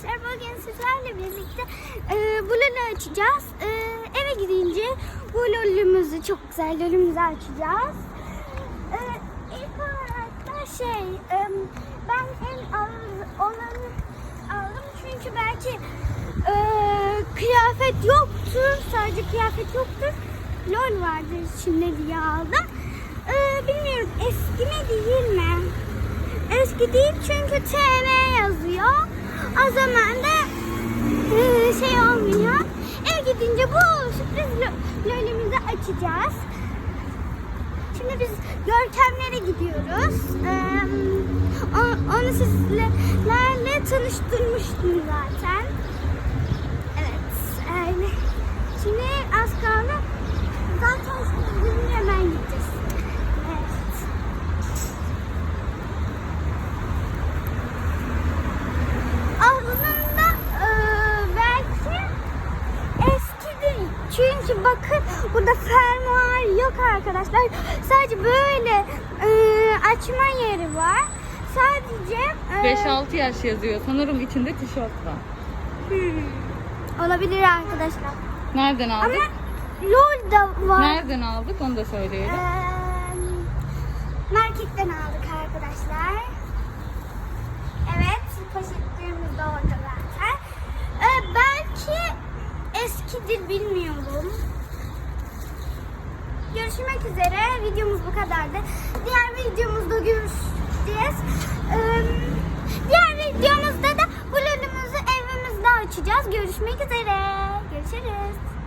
arkadaşlar bugün sizlerle birlikte e, bu lolü açacağız. E, eve gidince bu lolümüzü çok güzel lolümüzü açacağız. E, ilk olarak da şey e, ben en ağır olanı aldım çünkü belki e, kıyafet yoktur sadece kıyafet yoktur. Lol vardır içinde diye aldım. E, bilmiyorum eski mi değil mi? Eski değil çünkü TV yazıyor. O zaman da e, şey olmuyor. Ev gidince bu sürpriz lolimizi açacağız. Şimdi biz görkemlere gidiyoruz. Onu sizlerle tanıştırmıştım zaten. Evet. öyle. Şimdi az kaldı. Zaten şimdi hemen gideceğiz. Evet. Aslında e, belki eskidir. Çünkü bakın burada fermuar yok arkadaşlar. Sadece böyle e, açma yeri var. Sadece e, 5-6 yaş yazıyor. Sanırım içinde tişört var. hmm, olabilir arkadaşlar. Nereden Ama aldık? LOL da var. Nereden aldık onu da söyleyelim. Eee, marketten aldık arkadaşlar. Evet, poşetlerimiz de orada zaten. Ee, belki eskidir bilmiyorum. Görüşmek üzere. Videomuz bu kadardı. Diğer videomuzda görüşeceğiz. Ee, diğer videomuzda da lolümüzü evimizde açacağız. Görüşmek üzere. Görüşürüz.